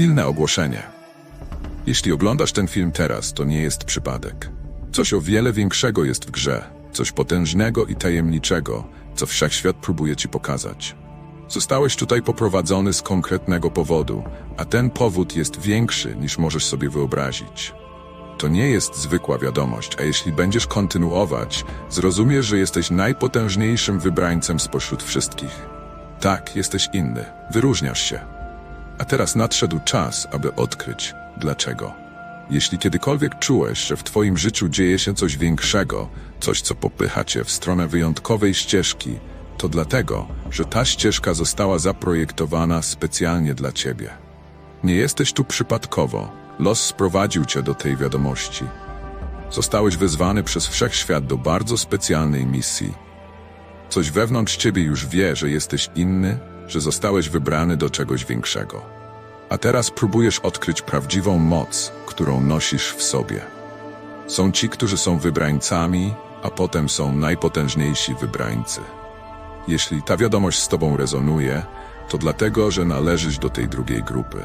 Pilne ogłoszenie. Jeśli oglądasz ten film teraz, to nie jest przypadek. Coś o wiele większego jest w grze, coś potężnego i tajemniczego, co wszechświat próbuje ci pokazać. Zostałeś tutaj poprowadzony z konkretnego powodu, a ten powód jest większy niż możesz sobie wyobrazić. To nie jest zwykła wiadomość, a jeśli będziesz kontynuować, zrozumiesz, że jesteś najpotężniejszym wybrańcem spośród wszystkich. Tak, jesteś inny, wyróżniasz się. A teraz nadszedł czas, aby odkryć, dlaczego. Jeśli kiedykolwiek czułeś, że w Twoim życiu dzieje się coś większego, coś, co popycha Cię w stronę wyjątkowej ścieżki, to dlatego, że ta ścieżka została zaprojektowana specjalnie dla Ciebie. Nie jesteś tu przypadkowo. Los sprowadził Cię do tej wiadomości. Zostałeś wezwany przez wszechświat do bardzo specjalnej misji. Coś wewnątrz Ciebie już wie, że jesteś inny, że zostałeś wybrany do czegoś większego. A teraz próbujesz odkryć prawdziwą moc, którą nosisz w sobie. Są ci, którzy są wybrańcami, a potem są najpotężniejsi wybrańcy. Jeśli ta wiadomość z Tobą rezonuje, to dlatego, że należysz do tej drugiej grupy.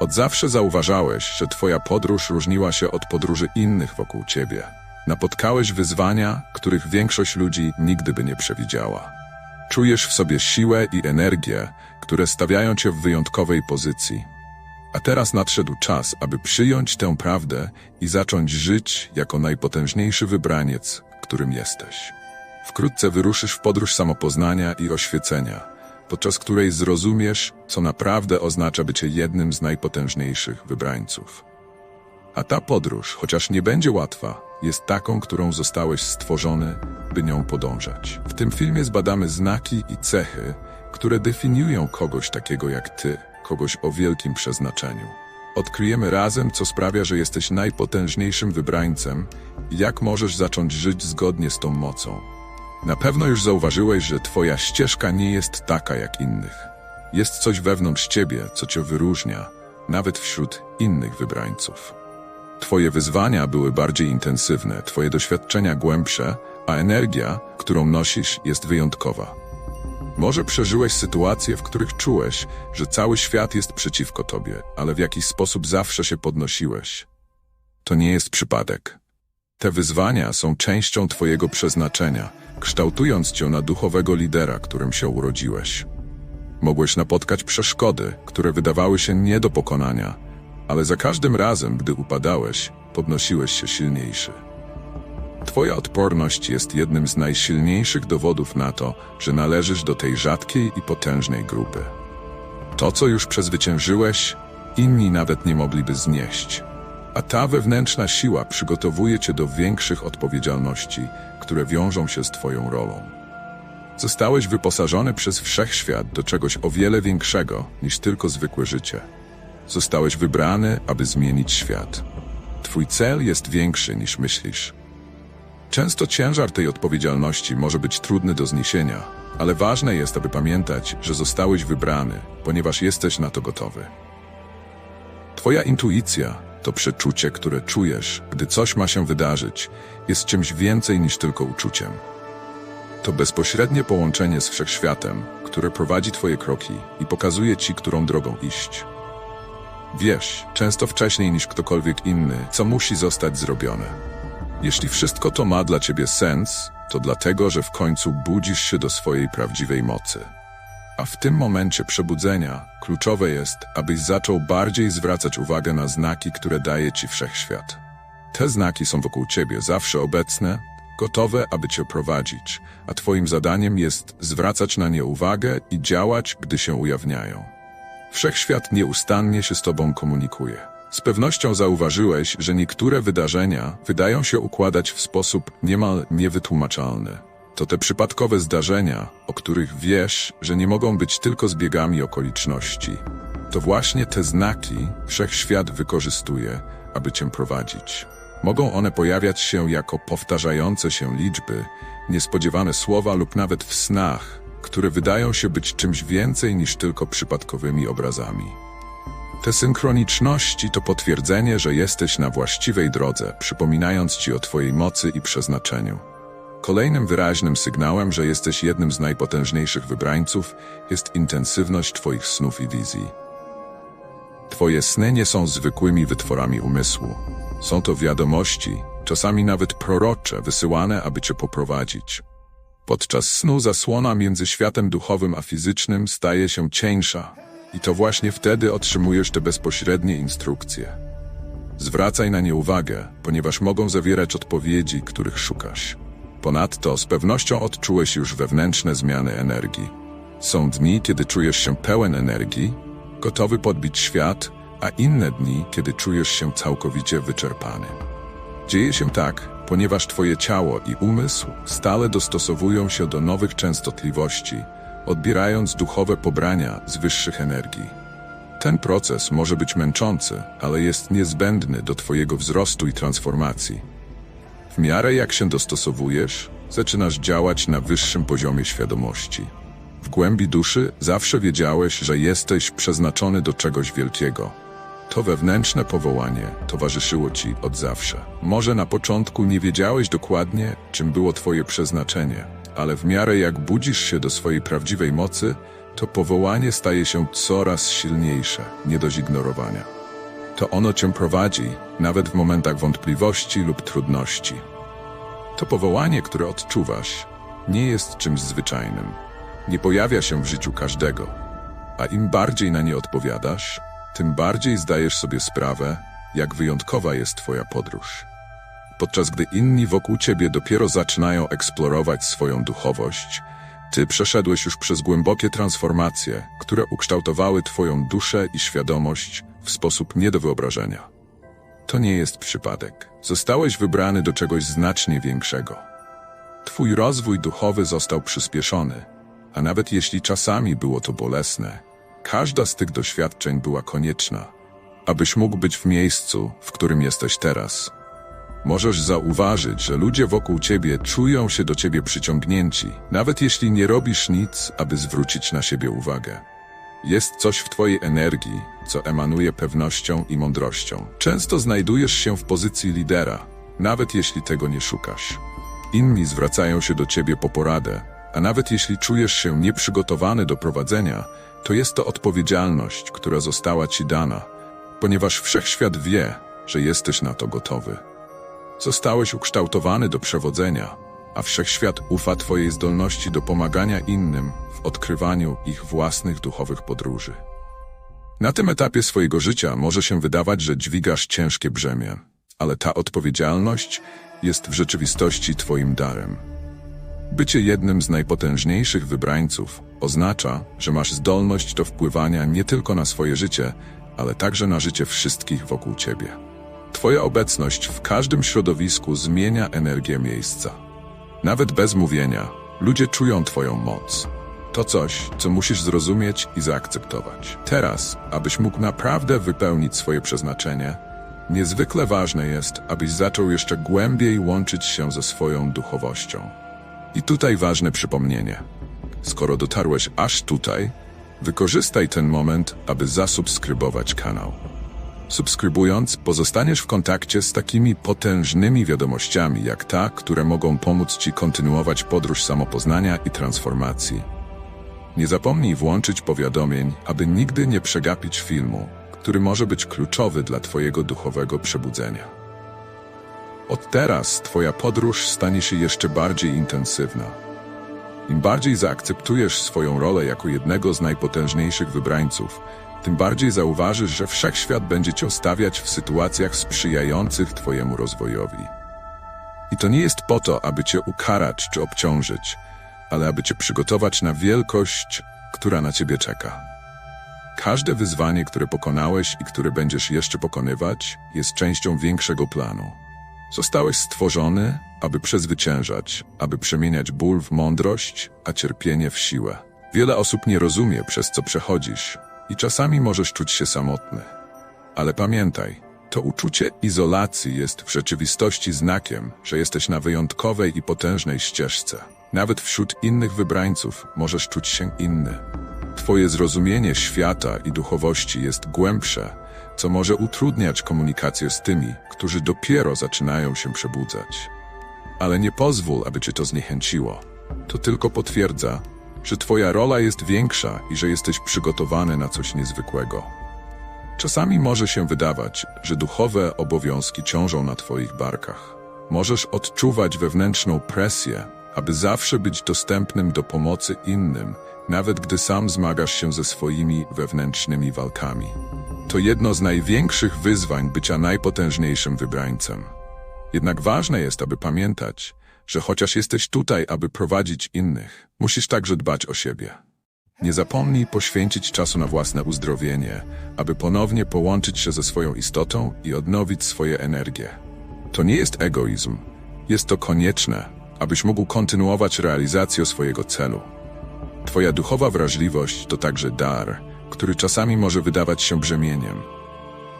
Od zawsze zauważałeś, że Twoja podróż różniła się od podróży innych wokół Ciebie. Napotkałeś wyzwania, których większość ludzi nigdy by nie przewidziała. Czujesz w sobie siłę i energię, które stawiają Cię w wyjątkowej pozycji. A teraz nadszedł czas, aby przyjąć tę prawdę i zacząć żyć jako najpotężniejszy wybraniec, którym jesteś. Wkrótce wyruszysz w podróż samopoznania i oświecenia, podczas której zrozumiesz, co naprawdę oznacza bycie jednym z najpotężniejszych wybrańców. A ta podróż, chociaż nie będzie łatwa, jest taką, którą zostałeś stworzony, by nią podążać. W tym filmie zbadamy znaki i cechy, które definiują kogoś takiego jak ty, kogoś o wielkim przeznaczeniu. Odkryjemy razem, co sprawia, że jesteś najpotężniejszym wybrańcem i jak możesz zacząć żyć zgodnie z tą mocą. Na pewno już zauważyłeś, że twoja ścieżka nie jest taka jak innych. Jest coś wewnątrz ciebie, co cię wyróżnia, nawet wśród innych wybrańców. Twoje wyzwania były bardziej intensywne, twoje doświadczenia głębsze, a energia, którą nosisz, jest wyjątkowa. Może przeżyłeś sytuacje, w których czułeś, że cały świat jest przeciwko tobie, ale w jakiś sposób zawsze się podnosiłeś. To nie jest przypadek. Te wyzwania są częścią twojego przeznaczenia, kształtując cię na duchowego lidera, którym się urodziłeś. Mogłeś napotkać przeszkody, które wydawały się nie do pokonania, ale za każdym razem, gdy upadałeś, podnosiłeś się silniejszy. Twoja odporność jest jednym z najsilniejszych dowodów na to, że należysz do tej rzadkiej i potężnej grupy. To, co już przezwyciężyłeś, inni nawet nie mogliby znieść. A ta wewnętrzna siła przygotowuje cię do większych odpowiedzialności, które wiążą się z twoją rolą. Zostałeś wyposażony przez wszechświat do czegoś o wiele większego niż tylko zwykłe życie. Zostałeś wybrany, aby zmienić świat. Twój cel jest większy niż myślisz. Często ciężar tej odpowiedzialności może być trudny do zniesienia, ale ważne jest, aby pamiętać, że zostałeś wybrany, ponieważ jesteś na to gotowy. Twoja intuicja to przeczucie, które czujesz, gdy coś ma się wydarzyć, jest czymś więcej niż tylko uczuciem. To bezpośrednie połączenie z wszechświatem, które prowadzi Twoje kroki i pokazuje Ci, którą drogą iść. Wiesz, często wcześniej niż ktokolwiek inny, co musi zostać zrobione. Jeśli wszystko to ma dla ciebie sens, to dlatego, że w końcu budzisz się do swojej prawdziwej mocy. A w tym momencie przebudzenia kluczowe jest, abyś zaczął bardziej zwracać uwagę na znaki, które daje ci wszechświat. Te znaki są wokół ciebie zawsze obecne, gotowe, aby cię prowadzić, a twoim zadaniem jest zwracać na nie uwagę i działać, gdy się ujawniają. Wszechświat nieustannie się z tobą komunikuje. Z pewnością zauważyłeś, że niektóre wydarzenia wydają się układać w sposób niemal niewytłumaczalny. To te przypadkowe zdarzenia, o których wiesz, że nie mogą być tylko zbiegami okoliczności. To właśnie te znaki wszechświat wykorzystuje, aby cię prowadzić. Mogą one pojawiać się jako powtarzające się liczby, niespodziewane słowa lub nawet w snach, które wydają się być czymś więcej niż tylko przypadkowymi obrazami. Te synchroniczności to potwierdzenie, że jesteś na właściwej drodze, przypominając ci o Twojej mocy i przeznaczeniu. Kolejnym wyraźnym sygnałem, że jesteś jednym z najpotężniejszych wybrańców, jest intensywność Twoich snów i wizji. Twoje sny nie są zwykłymi wytworami umysłu. Są to wiadomości, czasami nawet prorocze, wysyłane, aby cię poprowadzić. Podczas snu zasłona między światem duchowym a fizycznym staje się cieńsza i to właśnie wtedy otrzymujesz te bezpośrednie instrukcje. Zwracaj na nie uwagę, ponieważ mogą zawierać odpowiedzi, których szukasz. Ponadto z pewnością odczułeś już wewnętrzne zmiany energii. Są dni, kiedy czujesz się pełen energii, gotowy podbić świat, a inne dni, kiedy czujesz się całkowicie wyczerpany. Dzieje się tak, ponieważ Twoje ciało i umysł stale dostosowują się do nowych częstotliwości, odbierając duchowe pobrania z wyższych energii. Ten proces może być męczący, ale jest niezbędny do Twojego wzrostu i transformacji. W miarę jak się dostosowujesz, zaczynasz działać na wyższym poziomie świadomości. W głębi duszy zawsze wiedziałeś, że jesteś przeznaczony do czegoś wielkiego. To wewnętrzne powołanie towarzyszyło ci od zawsze. Może na początku nie wiedziałeś dokładnie, czym było twoje przeznaczenie, ale w miarę jak budzisz się do swojej prawdziwej mocy, to powołanie staje się coraz silniejsze, nie do zignorowania. To ono cię prowadzi, nawet w momentach wątpliwości lub trudności. To powołanie, które odczuwasz, nie jest czymś zwyczajnym. Nie pojawia się w życiu każdego, a im bardziej na nie odpowiadasz, tym bardziej zdajesz sobie sprawę, jak wyjątkowa jest Twoja podróż. Podczas gdy inni wokół Ciebie dopiero zaczynają eksplorować swoją duchowość, Ty przeszedłeś już przez głębokie transformacje, które ukształtowały Twoją duszę i świadomość w sposób nie do wyobrażenia. To nie jest przypadek. Zostałeś wybrany do czegoś znacznie większego. Twój rozwój duchowy został przyspieszony, a nawet jeśli czasami było to bolesne, każda z tych doświadczeń była konieczna, abyś mógł być w miejscu, w którym jesteś teraz. Możesz zauważyć, że ludzie wokół ciebie czują się do ciebie przyciągnięci, nawet jeśli nie robisz nic, aby zwrócić na siebie uwagę. Jest coś w twojej energii, co emanuje pewnością i mądrością. Często znajdujesz się w pozycji lidera, nawet jeśli tego nie szukasz. Inni zwracają się do ciebie po poradę, a nawet jeśli czujesz się nieprzygotowany do prowadzenia, to jest to odpowiedzialność, która została ci dana, ponieważ wszechświat wie, że jesteś na to gotowy. Zostałeś ukształtowany do przewodzenia, a wszechświat ufa Twojej zdolności do pomagania innym w odkrywaniu ich własnych duchowych podróży. Na tym etapie swojego życia może się wydawać, że dźwigasz ciężkie brzemię, ale ta odpowiedzialność jest w rzeczywistości Twoim darem. Bycie jednym z najpotężniejszych wybrańców oznacza, że masz zdolność do wpływania nie tylko na swoje życie, ale także na życie wszystkich wokół Ciebie. Twoja obecność w każdym środowisku zmienia energię miejsca. Nawet bez mówienia, ludzie czują Twoją moc. To coś, co musisz zrozumieć i zaakceptować. Teraz, abyś mógł naprawdę wypełnić swoje przeznaczenie, niezwykle ważne jest, abyś zaczął jeszcze głębiej łączyć się ze swoją duchowością. I tutaj ważne przypomnienie. Skoro dotarłeś aż tutaj, wykorzystaj ten moment, aby zasubskrybować kanał. Subskrybując, pozostaniesz w kontakcie z takimi potężnymi wiadomościami, jak ta, które mogą pomóc Ci kontynuować podróż samopoznania i transformacji. Nie zapomnij włączyć powiadomień, aby nigdy nie przegapić filmu, który może być kluczowy dla Twojego duchowego przebudzenia. Od teraz Twoja podróż stanie się jeszcze bardziej intensywna. Im bardziej zaakceptujesz swoją rolę jako jednego z najpotężniejszych wybrańców, tym bardziej zauważysz, że wszechświat będzie cię stawiać w sytuacjach sprzyjających Twojemu rozwojowi. I to nie jest po to, aby Cię ukarać czy obciążyć, ale aby Cię przygotować na wielkość, która na Ciebie czeka. Każde wyzwanie, które pokonałeś i które będziesz jeszcze pokonywać, jest częścią większego planu. Zostałeś stworzony, aby przezwyciężać, aby przemieniać ból w mądrość, a cierpienie w siłę. Wiele osób nie rozumie, przez co przechodzisz, i czasami możesz czuć się samotny. Ale pamiętaj, to uczucie izolacji jest w rzeczywistości znakiem, że jesteś na wyjątkowej i potężnej ścieżce. Nawet wśród innych wybrańców możesz czuć się inny. Twoje zrozumienie świata i duchowości jest głębsze, co może utrudniać komunikację z tymi, którzy dopiero zaczynają się przebudzać. Ale nie pozwól, aby cię to zniechęciło. To tylko potwierdza, że twoja rola jest większa i że jesteś przygotowany na coś niezwykłego. Czasami może się wydawać, że duchowe obowiązki ciążą na Twoich barkach. Możesz odczuwać wewnętrzną presję, aby zawsze być dostępnym do pomocy innym, nawet gdy sam zmagasz się ze swoimi wewnętrznymi walkami. To jedno z największych wyzwań bycia najpotężniejszym wybrańcem. Jednak ważne jest, aby pamiętać, że chociaż jesteś tutaj, aby prowadzić innych, musisz także dbać o siebie. Nie zapomnij poświęcić czasu na własne uzdrowienie, aby ponownie połączyć się ze swoją istotą i odnowić swoje energie. To nie jest egoizm, jest to konieczne, abyś mógł kontynuować realizację swojego celu. Twoja duchowa wrażliwość to także dar, który czasami może wydawać się brzemieniem.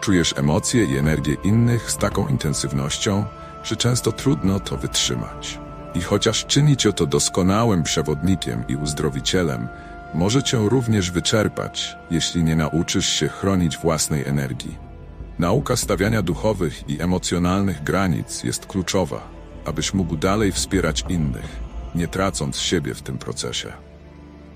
Czujesz emocje i energię innych z taką intensywnością, że często trudno to wytrzymać. I chociaż czyni cię to doskonałym przewodnikiem i uzdrowicielem, może cię również wyczerpać, jeśli nie nauczysz się chronić własnej energii. Nauka stawiania duchowych i emocjonalnych granic jest kluczowa, abyś mógł dalej wspierać innych, nie tracąc siebie w tym procesie.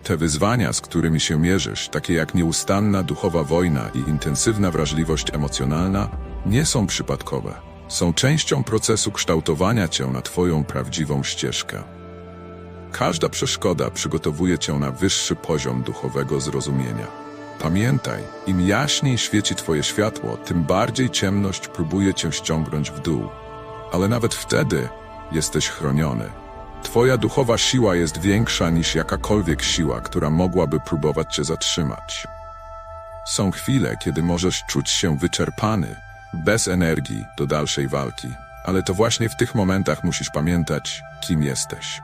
Te wyzwania, z którymi się mierzysz, takie jak nieustanna duchowa wojna i intensywna wrażliwość emocjonalna, nie są przypadkowe. Są częścią procesu kształtowania cię na Twoją prawdziwą ścieżkę. Każda przeszkoda przygotowuje cię na wyższy poziom duchowego zrozumienia. Pamiętaj, im jaśniej świeci Twoje światło, tym bardziej ciemność próbuje cię ściągnąć w dół. Ale nawet wtedy jesteś chroniony. Twoja duchowa siła jest większa niż jakakolwiek siła, która mogłaby próbować cię zatrzymać. Są chwile, kiedy możesz czuć się wyczerpany, bez energii do dalszej walki, ale to właśnie w tych momentach musisz pamiętać, kim jesteś.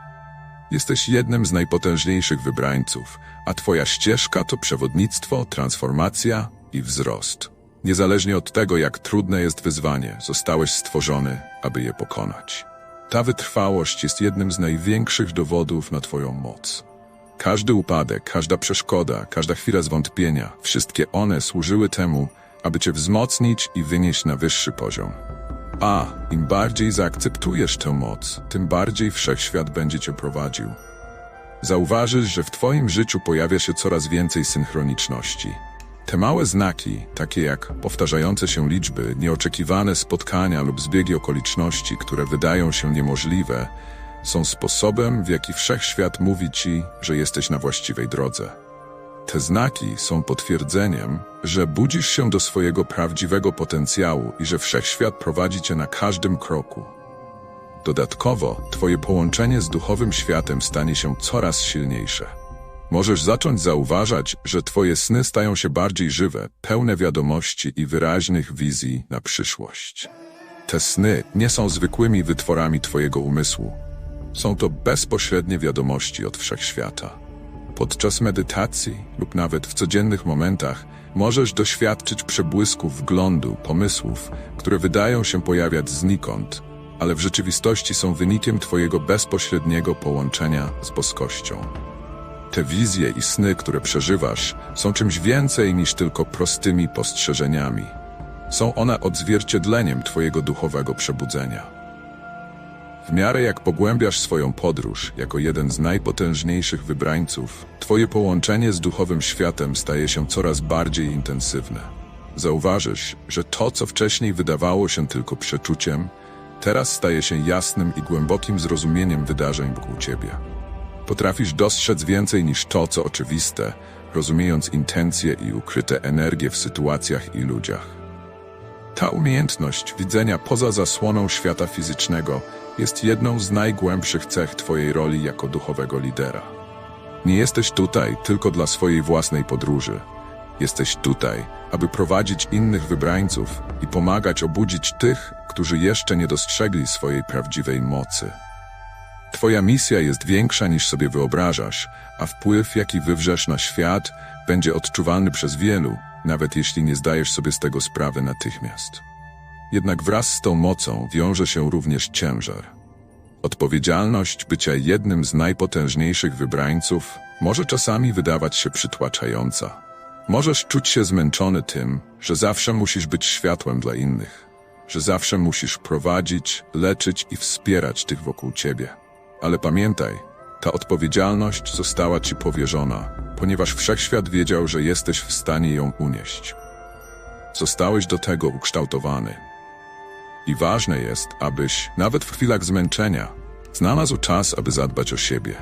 Jesteś jednym z najpotężniejszych wybrańców, a Twoja ścieżka to przewodnictwo, transformacja i wzrost. Niezależnie od tego, jak trudne jest wyzwanie, zostałeś stworzony, aby je pokonać. Ta wytrwałość jest jednym z największych dowodów na Twoją moc. Każdy upadek, każda przeszkoda, każda chwila zwątpienia, wszystkie one służyły temu, aby Cię wzmocnić i wynieść na wyższy poziom. A im bardziej zaakceptujesz tę moc, tym bardziej wszechświat będzie Cię prowadził. Zauważysz, że w Twoim życiu pojawia się coraz więcej synchroniczności. Te małe znaki, takie jak powtarzające się liczby, nieoczekiwane spotkania lub zbiegi okoliczności, które wydają się niemożliwe, są sposobem, w jaki wszechświat mówi Ci, że jesteś na właściwej drodze. Te znaki są potwierdzeniem, że budzisz się do swojego prawdziwego potencjału i że wszechświat prowadzi cię na każdym kroku. Dodatkowo, Twoje połączenie z duchowym światem stanie się coraz silniejsze. Możesz zacząć zauważać, że Twoje sny stają się bardziej żywe, pełne wiadomości i wyraźnych wizji na przyszłość. Te sny nie są zwykłymi wytworami Twojego umysłu. Są to bezpośrednie wiadomości od wszechświata. Podczas medytacji lub nawet w codziennych momentach możesz doświadczyć przebłysków wglądu, pomysłów, które wydają się pojawiać znikąd, ale w rzeczywistości są wynikiem Twojego bezpośredniego połączenia z boskością. Te wizje i sny, które przeżywasz, są czymś więcej niż tylko prostymi postrzeżeniami. Są one odzwierciedleniem Twojego duchowego przebudzenia. W miarę jak pogłębiasz swoją podróż jako jeden z najpotężniejszych wybrańców, Twoje połączenie z duchowym światem staje się coraz bardziej intensywne. Zauważysz, że to, co wcześniej wydawało się tylko przeczuciem, teraz staje się jasnym i głębokim zrozumieniem wydarzeń wokół Ciebie. Potrafisz dostrzec więcej niż to, co oczywiste, rozumiejąc intencje i ukryte energie w sytuacjach i ludziach. Ta umiejętność widzenia poza zasłoną świata fizycznego jest jedną z najgłębszych cech Twojej roli jako duchowego lidera. Nie jesteś tutaj tylko dla swojej własnej podróży. Jesteś tutaj, aby prowadzić innych wybrańców i pomagać obudzić tych, którzy jeszcze nie dostrzegli swojej prawdziwej mocy. Twoja misja jest większa niż sobie wyobrażasz, a wpływ, jaki wywrzesz na świat, będzie odczuwalny przez wielu, nawet jeśli nie zdajesz sobie z tego sprawy natychmiast. Jednak wraz z tą mocą wiąże się również ciężar. Odpowiedzialność bycia jednym z najpotężniejszych wybrańców może czasami wydawać się przytłaczająca. Możesz czuć się zmęczony tym, że zawsze musisz być światłem dla innych, że zawsze musisz prowadzić, leczyć i wspierać tych wokół ciebie. Ale pamiętaj, ta odpowiedzialność została ci powierzona, ponieważ wszechświat wiedział, że jesteś w stanie ją unieść. Zostałeś do tego ukształtowany. I ważne jest, abyś, nawet w chwilach zmęczenia, znalazł czas, aby zadbać o siebie.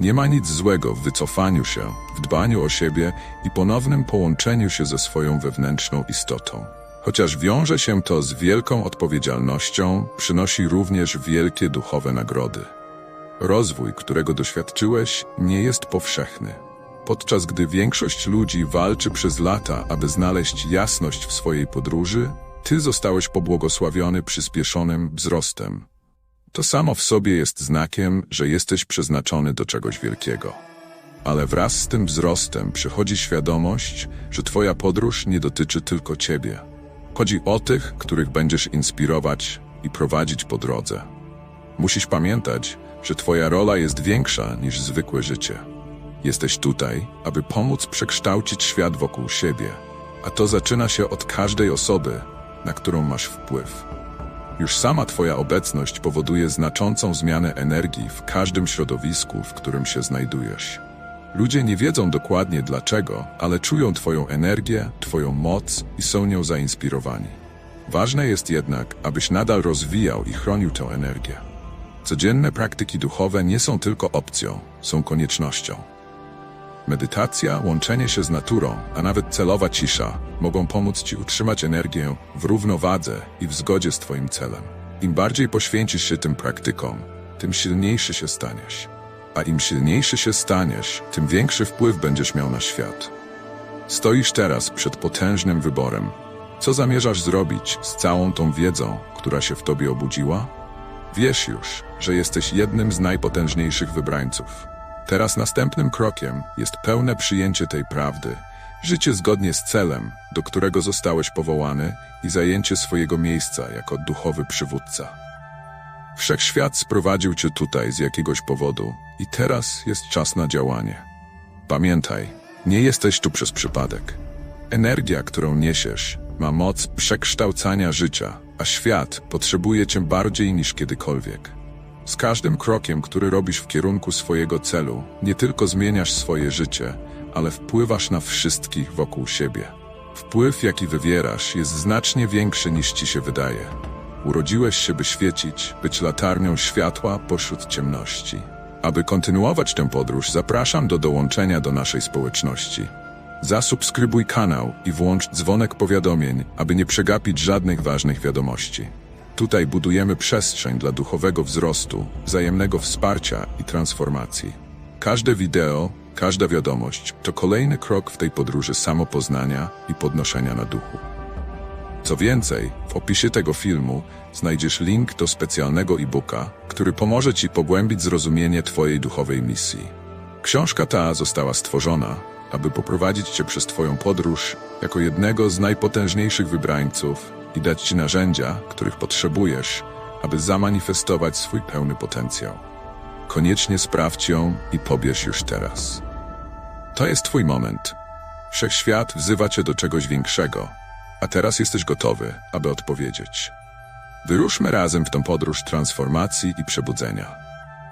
Nie ma nic złego w wycofaniu się, w dbaniu o siebie i ponownym połączeniu się ze swoją wewnętrzną istotą. Chociaż wiąże się to z wielką odpowiedzialnością, przynosi również wielkie duchowe nagrody. Rozwój, którego doświadczyłeś, nie jest powszechny. Podczas gdy większość ludzi walczy przez lata, aby znaleźć jasność w swojej podróży, ty zostałeś pobłogosławiony przyspieszonym wzrostem. To samo w sobie jest znakiem, że jesteś przeznaczony do czegoś wielkiego. Ale wraz z tym wzrostem przychodzi świadomość, że Twoja podróż nie dotyczy tylko Ciebie. Chodzi o tych, których będziesz inspirować i prowadzić po drodze. Musisz pamiętać, że Twoja rola jest większa niż zwykłe życie. Jesteś tutaj, aby pomóc przekształcić świat wokół siebie, a to zaczyna się od każdej osoby, na którą masz wpływ. Już sama Twoja obecność powoduje znaczącą zmianę energii w każdym środowisku, w którym się znajdujesz. Ludzie nie wiedzą dokładnie dlaczego, ale czują Twoją energię, Twoją moc i są nią zainspirowani. Ważne jest jednak, abyś nadal rozwijał i chronił tę energię. Codzienne praktyki duchowe nie są tylko opcją, są koniecznością. Medytacja, łączenie się z naturą, a nawet celowa cisza mogą pomóc Ci utrzymać energię w równowadze i w zgodzie z Twoim celem. Im bardziej poświęcisz się tym praktykom, tym silniejszy się staniesz. A im silniejszy się staniesz, tym większy wpływ będziesz miał na świat. Stoisz teraz przed potężnym wyborem. Co zamierzasz zrobić z całą tą wiedzą, która się w Tobie obudziła? Wiesz już, że jesteś jednym z najpotężniejszych wybrańców. Teraz następnym krokiem jest pełne przyjęcie tej prawdy, życie zgodnie z celem, do którego zostałeś powołany i zajęcie swojego miejsca jako duchowy przywódca. Wszechświat sprowadził cię tutaj z jakiegoś powodu i teraz jest czas na działanie. Pamiętaj, nie jesteś tu przez przypadek. Energia, którą niesiesz, ma moc przekształcania życia, a świat potrzebuje cię bardziej niż kiedykolwiek. Z każdym krokiem, który robisz w kierunku swojego celu, nie tylko zmieniasz swoje życie, ale wpływasz na wszystkich wokół siebie. Wpływ, jaki wywierasz, jest znacznie większy niż ci się wydaje. Urodziłeś się, by świecić, być latarnią światła pośród ciemności. Aby kontynuować tę podróż, zapraszam do dołączenia do naszej społeczności. Zasubskrybuj kanał i włącz dzwonek powiadomień, aby nie przegapić żadnych ważnych wiadomości. Tutaj budujemy przestrzeń dla duchowego wzrostu, wzajemnego wsparcia i transformacji. Każde wideo, każda wiadomość to kolejny krok w tej podróży samopoznania i podnoszenia na duchu. Co więcej, w opisie tego filmu znajdziesz link do specjalnego e-booka, który pomoże Ci pogłębić zrozumienie Twojej duchowej misji. Książka ta została stworzona, aby poprowadzić Cię przez Twoją podróż jako jednego z najpotężniejszych wybrańców i dać Ci narzędzia, których potrzebujesz, aby zamanifestować swój pełny potencjał. Koniecznie sprawdź ją i pobierz już teraz. To jest Twój moment. Wszechświat wzywa Cię do czegoś większego, a teraz jesteś gotowy, aby odpowiedzieć. Wyruszmy razem w tę podróż transformacji i przebudzenia.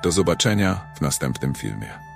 Do zobaczenia w następnym filmie.